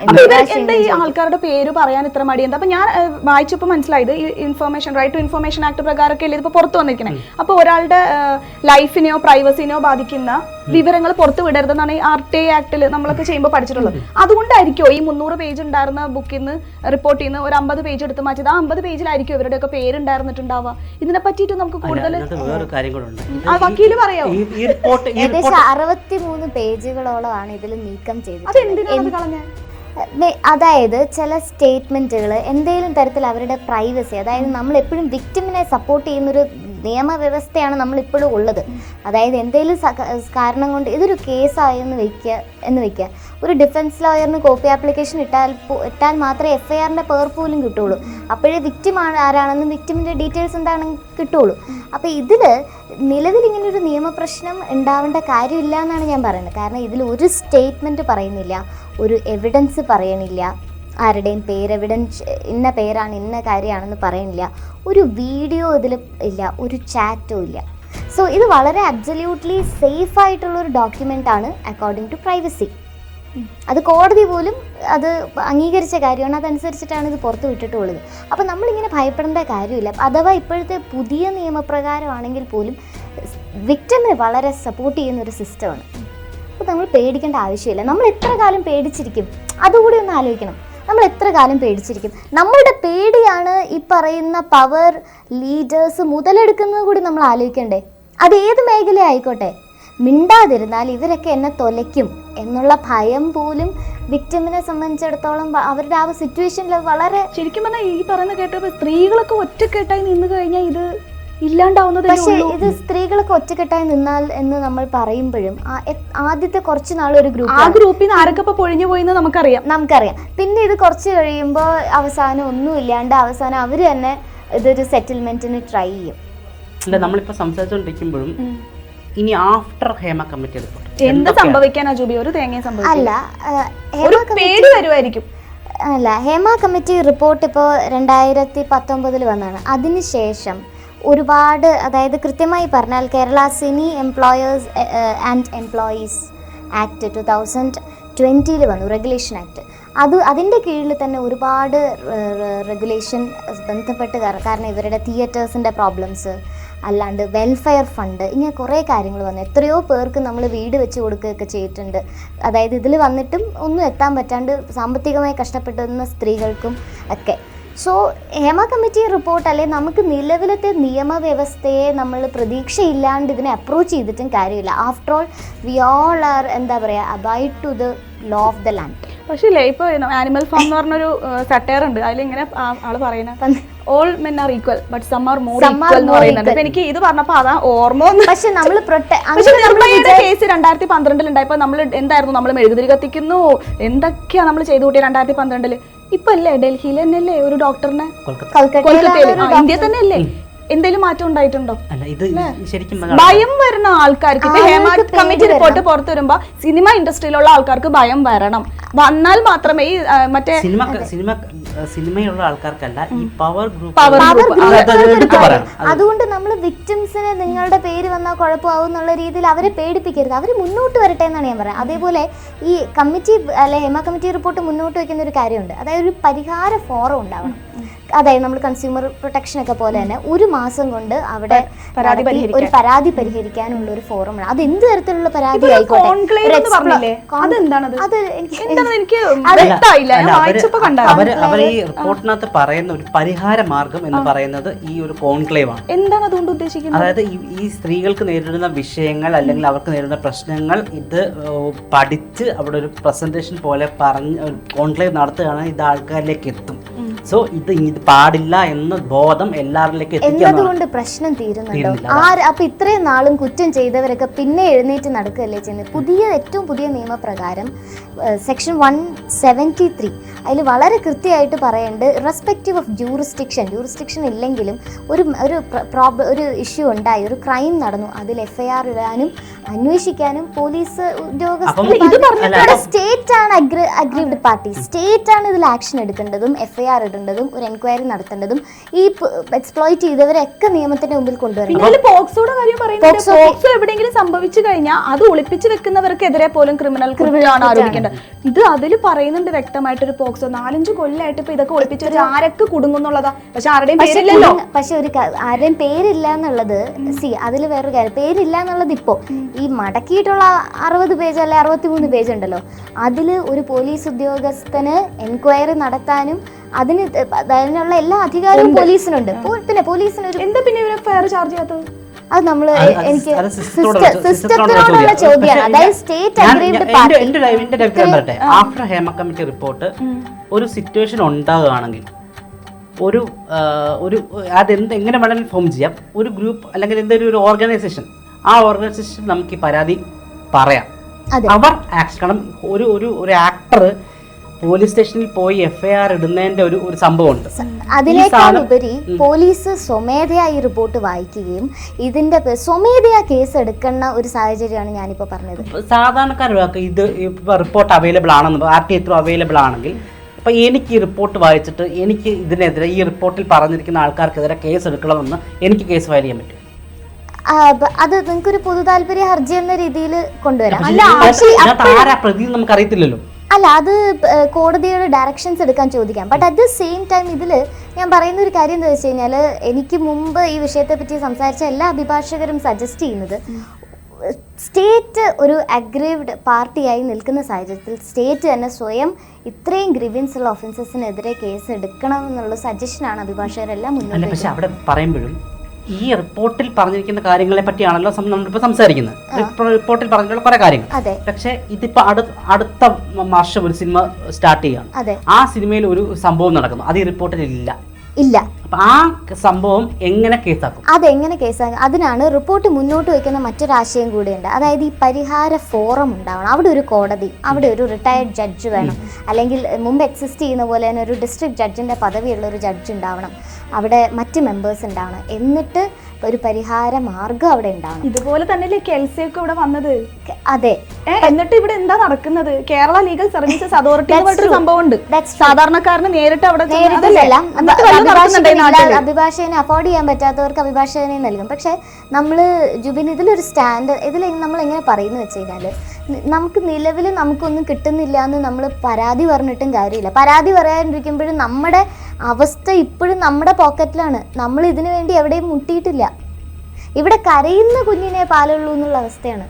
എന്താ ഈ ആൾക്കാരുടെ പേര് പറയാൻ ഇത്ര മടി? എന്താ അപ്പൊ ഞാൻ വായിച്ചപ്പോ വായിച്ചപ്പോൾ മനസ്സിലായത് ഈ information right to information act പ്രകാരമൊക്കെ അല്ലേ ഇപ്പൊ പുറത്തു വന്നിരിക്കുന്നത് അപ്പൊ ഒരാളുടെ ലൈഫിനെയോ പ്രൈവസിനെയോ ബാധിക്കുന്ന വിവരങ്ങൾ പുറത്തു വിടരുതെന്നാണ് ഈ ആർ ടി ആക്ടിൽ നമ്മളൊക്കെ ചെയ്യുമ്പോൾ പഠിച്ചിട്ടുള്ളത്. അതുകൊണ്ടായിരിക്കോ ഈ മുന്നൂറ് പേജ് ഉണ്ടായിരുന്ന ബുക്കിൽ നിന്ന് റിപ്പോർട്ട് ചെയ്യുന്ന ഒരു അമ്പത് പേജ് എടുത്ത് മാറ്റിയത്? ആ അമ്പത് പേജിലായിരിക്കും ഇവരുടെയൊക്കെ പേരുണ്ടായിരുന്നിട്ടുണ്ടാവുക? ഇതിനെ പറ്റിയിട്ട് നമുക്ക് കൂടുതൽ അതിനകത്ത് കാര്യം കൂടെ ഉണ്ട്. ആ വക്കീൽ പറയാം ഈ ഈ റിപ്പോർട്ട് ഈ അറുപത്തി മൂന്ന് പേജുകളോളമാണ് ഇതിൽ നീക്കം ചെയ്തത് അതെന്തിനാണ് അത് കളഞ്ഞത് അതായത് ചില സ്റ്റേറ്റ്മെന്റുകൾ എന്തെങ്കിലും തരത്തിൽ അവരുടെ പ്രൈവസി അതായത് നമ്മൾ എപ്പോഴും വിക്ടിമിനെ സപ്പോർട്ട് ചെയ്യുന്നൊരു നിയമവ്യവസ്ഥയാണ് നമ്മളിപ്പോഴും ഉള്ളത്. അതായത് എന്തെങ്കിലും കാരണം കൊണ്ട് ഇതൊരു കേസായെന്ന് വയ്ക്കുക എന്ന് വയ്ക്കുക ഒരു ഡിഫൻസ് ലോയറിന് കോപ്പി ആപ്ലിക്കേഷൻ ഇട്ടാൽ ഇട്ടാൽ മാത്രമേ എഫ് ഐ ആറിന്റെ പേർ പോലും കിട്ടുള്ളൂ അപ്പോഴേ വിക്റ്റിം ആണ് ആരാണെന്നും വിക്റ്റിമിന്റെ ഡീറ്റെയിൽസ് എന്താണെന്ന് കിട്ടുള്ളൂ അപ്പോൾ ഇതിൽ നിലവിൽ ഇങ്ങനെ ഒരു നിയമപ്രശ്നം ഉണ്ടാവേണ്ട കാര്യമില്ല എന്നാണ് ഞാൻ പറയുന്നത്. കാരണം ഇതിൽ ഒരു സ്റ്റേറ്റ്മെന്റ് പറയുന്നില്ല ഒരു എവിഡൻസ് പറയണില്ല. ആരുടെയും പേര് എവിഡൻസ് ഇന്ന പേരാണ് ഇന്ന കാര്യമാണെന്ന് പറയുന്നില്ല. ഒരു വീഡിയോ ഇതിൽ ഇല്ല ഒരു ചാറ്റും ഇല്ല. സോ ഇത് വളരെ അബ്സല്യൂട്ട്ലി സേഫ് ആയിട്ടുള്ള ഒരു ഡോക്യുമെന്റ് ആണ് അക്കോർഡിംഗ് ടു പ്രൈവസി അത് കോടതി പോലും അത് അംഗീകരിച്ച കാര്യമാണ് അതനുസരിച്ചിട്ടാണ് ഇത് പുറത്ത് വിട്ടിട്ടുള്ളത്. അപ്പോൾ നമ്മളിങ്ങനെ ഭയപ്പെടേണ്ട കാര്യമില്ല. അഥവാ ഇപ്പോഴത്തെ പുതിയ നിയമപ്രകാരമാണെങ്കിൽ പോലും വിക്ടമിന് വളരെ സപ്പോർട്ട് ചെയ്യുന്ന ഒരു സിസ്റ്റമാണ് അപ്പോൾ നമ്മൾ പേടിക്കേണ്ട ആവശ്യമില്ല. നമ്മൾ എത്ര കാലം പേടിച്ചിരിക്കും? അതുകൂടി ഒന്ന് ആലോചിക്കണം. നമ്മൾ എത്ര കാലം പേടിച്ചിരിക്കും? നമ്മളുടെ പേടിയാണ് ഈ പറയുന്ന പവർ ലീഡേഴ്സ് മുതലെടുക്കുന്നത് കൂടി നമ്മൾ ആലോചിക്കണ്ടേ? അത് ഏത് മേഖല ആയിക്കോട്ടെ? മിണ്ടാതിരുന്നാൽ ഇവരൊക്കെ എന്നെ തൊലയ്ക്കും എന്നുള്ള ഭയം പോലും വിക്ടിമിനെ സംബന്ധിച്ചിടത്തോളം അവരുടെ ആ സിറ്റുവേഷനിൽ വളരെ ശരിക്കും പറഞ്ഞാൽ ഈ പറയുന്ന കേട്ടപ്പോൾ സ്ത്രീകളൊക്കെ ഒറ്റക്കെട്ടായി നിന്ന് കഴിഞ്ഞാൽ ഇത് ഇല്ലാണ്ടാവുന്നതേ പക്ഷേ ഉള്ളൂ. ഇത് സ്ത്രീകളൊക്കെ ഒറ്റക്കെട്ടായി നിന്നാൽ എന്ന് നമ്മൾ പറയുമ്പോഴും ആ- ആദ്യത്തെ കുറച്ച് നാൾ ഒരു ഗ്രൂപ്പ് ആ ഗ്രൂപ്പ് ഗ്രൂപ്പിൽ നിന്ന് ആരൊക്കെ ഇപ്പൊ പൊഴിഞ്ഞു പോയിന്ന് നമുക്കറിയാം. നമുക്കറിയാം. പിന്നെ ഇത് കുറച്ച് കഴിയുമ്പോൾ അവസാനം ഒന്നും ഇല്ലാണ്ട് അവസാനം അവർ തന്നെ ഇതൊരു സെറ്റിൽമെന്റിന് ട്രൈ ചെയ്യും. അല്ല നമ്മളിപ്പോ സംസാരിച്ചുകൊണ്ടിരിക്കുമ്പോഴും ഇനി ആഫ്റ്റർ ഹേമ കമ്മിറ്റി റിപ്പോർട്ട് എന്ത് സംഭവിക്കാനാ ജൂബി? ഒരു തേങ്ങയും സംഭവിക്കും അല്ല പേടി വരുമായിരിക്കും അല്ല ഹേമ കമ്മിറ്റി റിപ്പോർട്ട് ഇപ്പോൾ രണ്ടായിരത്തി പത്തൊമ്പതിൽ വന്നതാണ്. അതിനുശേഷം ഒരുപാട് അതായത് കൃത്യമായി പറഞ്ഞാൽ Kerala cine employers and employees act two thousand ട്വന്റിയിൽ വന്നു റെഗുലേഷൻ ആക്ട് അത് അതിന്റെ കീഴിൽ തന്നെ ഒരുപാട് റെഗുലേഷൻ ബന്ധപ്പെട്ട് കാരണം ഇവരുടെ തിയേറ്റേഴ്സിന്റെ പ്രോബ്ലംസ് അല്ലാണ്ട് വെൽഫെയർ ഫണ്ട് ഇങ്ങനെ കുറേ കാര്യങ്ങൾ വന്നു. എത്രയോ പേർക്ക് നമ്മൾ വീട് വെച്ച് കൊടുക്കുകയൊക്കെ ചെയ്തിട്ടുണ്ട്. അതായത് ഇതിൽ വന്നിട്ടും ഒന്നും എത്താൻ പറ്റാണ്ട് സാമ്പത്തികമായി കഷ്ടപ്പെടുന്ന സ്ത്രീകൾക്കും ഒക്കെ. സോ ഹേമ കമ്മിറ്റി റിപ്പോർട്ട് അല്ലെ? നമുക്ക് നിലവിലത്തെ നിയമവ്യവസ്ഥയെ നമ്മൾ പ്രതീക്ഷയില്ലാണ്ട് ഇതിനെ അപ്രോച്ച് ചെയ്തിട്ടും കാര്യമില്ല. After all we all are എന്താ പറയുക abide to the law of the land പക്ഷേ ഇല്ലേ ഇപ്പൊ ആനിമൽ ഫാം എന്ന് പറഞ്ഞൊരു സട്ടയർ ഉണ്ട് അതിലിങ്ങനെ ആൾ പറയുന്ന പറയുന്നത് all men are equal but some are more Some are equal എന്ന് പറയുന്നുണ്ട്. അപ്പൊ എനിക്ക് ഇത് പറഞ്ഞപ്പോ അതാ ഓർമ്മ. പക്ഷെ നമ്മൾ കേസ് രണ്ടായിരത്തി പന്ത്രണ്ടിൽ ഉണ്ടായപ്പോ നമ്മൾ എന്തായിരുന്നു? നമ്മൾ മെഴുകുതിരി കത്തിക്കുന്നു എന്തൊക്കെയാ നമ്മൾ ചെയ്തു കൂട്ടിയ രണ്ടായിരത്തി പന്ത്രണ്ടിൽ ഇപ്പൊ അല്ലേ ഡൽഹിയിൽ തന്നെയല്ലേ ഒരു ഡോക്ടറിനെ കൊൽക്കത്ത കൊൽക്കത്തയിൽ ഇന്ത്യ തന്നെ അല്ലേ എന്തെങ്കിലും മാറ്റം ഉണ്ടായിട്ടുണ്ടോ? അല്ല ഇത് ശരിക്കും ഭയം വരുന്ന ആൾക്കാർക്ക് ഇപ്പൊ ഹേമ കമ്മിറ്റി റിപ്പോർട്ട് പുറത്തു വരുമ്പോ സിനിമ ഇൻഡസ്ട്രിയിലുള്ള ആൾക്കാർക്ക് ഭയം വരണം. വന്നാൽ മാത്രമേ ഈ മറ്റേ സിനിമ സിനിമ സിനിമയുള്ള ആൾക്കാർക്കല്ല ഈ പവർ ഗ്രൂപ്പ് അതുകൊണ്ട് നമ്മൾ വിക്ടിംസിനെ നിങ്ങളുടെ പേര് വന്നാൽ കുഴപ്പമാവും എന്നുള്ള രീതിയിൽ അവരെ പേടിപ്പിക്കരുത്. അവർ മുന്നോട്ട് വരട്ടെ എന്നാണ് ഞാൻ പറയുന്നത്. അതേപോലെ ഈ കമ്മിറ്റി അല്ലെ ഹേമ കമ്മിറ്റി റിപ്പോർട്ട് മുന്നോട്ട് വെക്കുന്ന ഒരു കാര്യമുണ്ട്. അതായത് ഒരു പരിഹാര ഫോറം ഉണ്ടാവണം. അതായത് നമ്മൾ കൺസ്യൂമർ പ്രൊട്ടക്ഷൻ ഒക്കെ പോലെ തന്നെ ഒരു മാസം കൊണ്ട് അവിടെ ഒരു പരാതി പരിഹരിക്കാനുള്ള ഒരു ഫോറമാണ് അത് എന്ത് തരത്തിലുള്ള പരാതി അവർ ഈ റിപ്പോർട്ടിനകത്ത് പറയുന്ന ഒരു പരിഹാര മാർഗം എന്ന് പറയുന്നത് ഈ ഒരു കോൺക്ലേവ് ആണ്. എന്താണ് അതുകൊണ്ട് ഉദ്ദേശിക്കുന്നത്? അതായത് ഈ ഈ സ്ത്രീകൾക്ക് നേരിടുന്ന വിഷയങ്ങൾ അല്ലെങ്കിൽ അവർക്ക് നേരിടുന്ന പ്രശ്നങ്ങൾ ഇത് പഠിച്ച് അവിടെ ഒരു പ്രസന്റേഷൻ പോലെ പറഞ്ഞ് കോൺക്ലേവ് നടത്തുകയാണെങ്കിൽ ഇത് ആൾക്കാരിലേക്ക് എത്തും. സോ ഇത് ഇത് പാടില്ല എന്ന ബോധം എല്ലാവരിലേക്ക് എന്നതുകൊണ്ട് പ്രശ്നം തീരുന്നുണ്ടോ? അപ്പൊ ഇത്രയും നാളും കുറ്റം ചെയ്തവരൊക്കെ പിന്നെ എഴുന്നേറ്റ് നടക്കുകയല്ലേ ചെയ്യുന്നത് പുതിയ ഏറ്റവും പുതിയ നിയമപ്രകാരം സെക്ഷൻ വൺ സെവന്റി ത്രീ അതിൽ വളരെ കൃത്യമായിട്ട് പറയേണ്ട റെസ്പെക്റ്റീവ് ഓഫ് ജൂറിസ്ഡിക്ഷൻ ജൂറിസ്ഡിക്ഷൻ ഇല്ലെങ്കിലും ഒരു ഒരു പ്രോബ്ലം ഒരു ഇഷ്യൂ ഉണ്ടായി ഒരു ക്രൈം നടന്നു അതിൽ എഫ്ഐആർ ഐ ആർ ഇടാനും അന്വേഷിക്കാനും പോലീസ് ഉദ്യോഗസ്ഥർ സ്റ്റേറ്റ് ആണ് അഗ്രീവ്ഡ് പാർട്ടി സ്റ്റേറ്റ് ആണ് ഇതിൽ ആക്ഷൻ എടുക്കേണ്ടതും എഫ്ഐആർ ഐ ആർ ഇടേണ്ടതും ഒരു എൻക്വയറി നടത്തേണ്ടതും ഈ എക്സ്പ്ലോയിറ്റ് ചെയ്തവരൊക്കെ നിയമത്തിന്റെ മുമ്പിൽ കൊണ്ടുവരണം. പോക്സോയുടെ കാര്യം പറയുന്നുണ്ട്. പോക്സോ- എവിടെയെങ്കിലും സംഭവിച്ചു കഴിഞ്ഞാൽ അത് ഒളിപ്പിച്ച് വെക്കുന്നവർക്കെതിരെ പോലും ക്രിമിനൽ ക്രിമിനലാണ് ആരോപിക്കേണ്ടത്. ഇത് അതിൽ പറയുന്നുണ്ട് വ്യക്തമായിട്ടൊരു പോക്സോ. നാലഞ്ച് കൊല്ലമായിട്ട് ഇപ്പൊ ഇതൊക്കെ ഒളിപ്പിച്ചു ആരൊക്കെ കുടുങ്ങുന്നുള്ളതാ? പക്ഷെ ആരുടെയും പേരില്ലല്ലോ. പക്ഷെ ഒരു ആരുടെയും പേരില്ല എന്നുള്ളത് സി അതിൽ വേറൊരു കാര്യം. പേരില്ല എന്നുള്ളത് ഇപ്പോ ഈ മടക്കിയിട്ടുള്ള അറുപത് പേജ് അല്ലെ അറുപത്തിമൂന്ന് പേജ് ഉണ്ടല്ലോ. അതിൽ ഒരു പോലീസ് ഉദ്യോഗസ്ഥന് എൻക്വയറി നടത്താനും അതിന് അതിനുള്ള എല്ലാ അധികാരവും പോലീസിനുണ്ട്. പിന്നെ പോലീസിന് ഒരു എന്താ പിന്നെ ഇവരെ ഫയർ ചാർജ് ചെയ്യാത്തത്? അത് അത് എനിക്ക് സിസ്റ്റത്തിനോടുള്ള ചോദ്യം. ചോദ്യമാണ്. അതായത് state agreed party after Hema committee report ഒരു സിറ്റുവേഷൻ ഉണ്ടാകുകയാണെങ്കിൽ ഒരു ഒരു അതെന്ത് എങ്ങനെ വേണമെങ്കിലും ഫോം ചെയ്യാം. ഒരു ഗ്രൂപ്പ് അല്ലെങ്കിൽ എന്തെങ്കിലും ഒരു ഓർഗനൈസേഷൻ ആ ഓർഗനൈസേഷൻ നമുക്ക് ഈ പരാതി പറയാം. അവർ ആക്ഷൻ കാരണം ഒരു ഒരു ഒരു ആക്ടർ പോലീസ് സ്റ്റേഷനിൽ പോയി എഫ്ഐആർ ആർ ഇടുന്നതിന്റെ ഒരു ഒരു സംഭവമുണ്ട്. അതിനേക്കാൾ ഉപരി പോലീസ് സ്വമേധയായി റിപ്പോർട്ട് വായിക്കുകയും ഇതിന്റെ സ്വമേധയാ കേസ് എടുക്കുന്ന ഒരു സാഹചര്യമാണ് ഞാനിപ്പോ പറഞ്ഞത്. സാധാരണക്കാർക്ക് ഇത് റിപ്പോർട്ട് അവൈലബിൾ ആണെന്ന് ആർ ടി ത്രൂ അവൈലബിൾ ആണെങ്കിൽ അപ്പോൾ എനിക്ക് ഈ റിപ്പോർട്ട് വായിച്ചിട്ട് എനിക്ക് ഇതിനെതിരെ ഈ റിപ്പോർട്ടിൽ പറഞ്ഞിരിക്കുന്ന ആൾക്കാർക്കെതിരെ കേസ് എടുക്കണമെന്ന് എനിക്ക് കേസ് ഫയൽ ചെയ്യാൻ പറ്റും. അത് നിങ്ങൾക്കൊരു പൊതു താല്പര്യ ഹർജി എന്ന രീതിയിൽ കൊണ്ടുവരാം. അല്ല പ്രതി എന്ന് നമുക്ക് അറിയത്തില്ലല്ലോ അല്ല അത് കോടതിയുടെ ഡയറക്ഷൻസ് എടുക്കാൻ ചോദിക്കാം. But at the same time ഇതിൽ ഞാൻ പറയുന്ന ഒരു കാര്യം എന്താ വെച്ച് കഴിഞ്ഞാൽ എനിക്ക് മുമ്പ് ഈ വിഷയത്തെ പറ്റി സംസാരിച്ച എല്ലാ അഭിഭാഷകരും സജസ്റ്റ് ചെയ്യുന്നത് സ്റ്റേറ്റ് ഒരു അഗ്രേവ്ഡ് പാർട്ടിയായി നിൽക്കുന്ന സാഹചര്യത്തിൽ സ്റ്റേറ്റ് തന്നെ സ്വയം ഇത്രയും ഗ്രിവിൻസ് ഉള്ള ഒഫൻസസിനെതിരെ കേസ് എടുക്കണം എന്നുള്ള സജഷനാണ് അഭിഭാഷകരെല്ലാം മുന്നോട്ട് പക്ഷേ അവിടെ പറയുമ്പോഴും ഈ റിപ്പോർട്ടിൽ പറഞ്ഞിരിക്കുന്ന കാര്യങ്ങളെ പറ്റിയാണല്ലോ നമ്മളിപ്പോ നമ്മളിപ്പോൾ സംസാരിക്കുന്നത് റിപ്പോർട്ടിൽ പറഞ്ഞിട്ടുള്ള കുറെ കാര്യങ്ങൾ. പക്ഷേ ഇതിപ്പോൾ അടുത്ത അടുത്ത വർഷം ഒരു സിനിമ സ്റ്റാർട്ട് ചെയ്യാണ്. ആ സിനിമയിൽ ഒരു സംഭവം നടക്കുന്നു. അത് ഈ റിപ്പോർട്ടിൽ ഇല്ല. ഇല്ല. അപ്പം ആ സംഭവം എങ്ങനെ കേസാക്കും? അതെങ്ങനെ കേസാക്കും? അതിനാണ് റിപ്പോർട്ട് മുന്നോട്ട് വയ്ക്കുന്ന മറ്റൊരു ആശയം കൂടിയുണ്ട്. അതായത് ഈ പരിഹാര ഫോറം ഉണ്ടാവണം. അവിടെ ഒരു കോടതി അവിടെ ഒരു റിട്ടയർഡ് ജഡ്ജ് വേണം. അല്ലെങ്കിൽ മുമ്പ് എക്സിസ്റ്റ് ചെയ്യുന്ന പോലെ തന്നെ ഒരു ഡിസ്ട്രിക്ട് ജഡ്ജിന്റെ പദവിയുള്ള ഒരു ജഡ്ജ് ഉണ്ടാവണം. അവിടെ മറ്റ് മെമ്പേഴ്സ് ഉണ്ടാവണം. എന്നിട്ട് ഒരു പരിഹാര മാർഗം അവിടെ ഉണ്ടാവണം. ഇതുപോലെ തന്നെ കെൽസിയൊക്കെ ഇവിടെ വന്നത്? അതെ. എന്നിട്ട് ഇവിടെ എന്താ നടക്കുന്നത്? കേരള ലീഗൽ സർവീസസ് അതോറിറ്റി സംഭവം ഉണ്ട്. സാധാരണക്കാരന് നേരിട്ട് അവിടെ അഭിഭാഷകനെ അഫോർഡ് ചെയ്യാൻ പറ്റാത്തവർക്ക് അഭിഭാഷകനെ നൽകും. പക്ഷെ നമ്മൾ ജുബിൻ ഇതിലൊരു സ്റ്റാൻഡ് ഇതിൽ നമ്മൾ എങ്ങനെ പറയുന്നു വെച്ച് കഴിഞ്ഞാൽ നമുക്ക് നിലവിൽ നമുക്കൊന്നും കിട്ടുന്നില്ല എന്ന് നമ്മൾ പരാതി പറഞ്ഞിട്ടും കാര്യമില്ല. പരാതി പറയാണ്ടിരിക്കുമ്പോഴും നമ്മുടെ അവസ്ഥ ഇപ്പോഴും നമ്മുടെ പോക്കറ്റിലാണ് നമ്മൾ ഇതിനു വേണ്ടി എവിടെയും മുട്ടിയിട്ടില്ല. ഇവിടെ കരയുന്ന കുഞ്ഞിനെ പാലുള്ളൂ എന്നുള്ള അവസ്ഥയാണ്.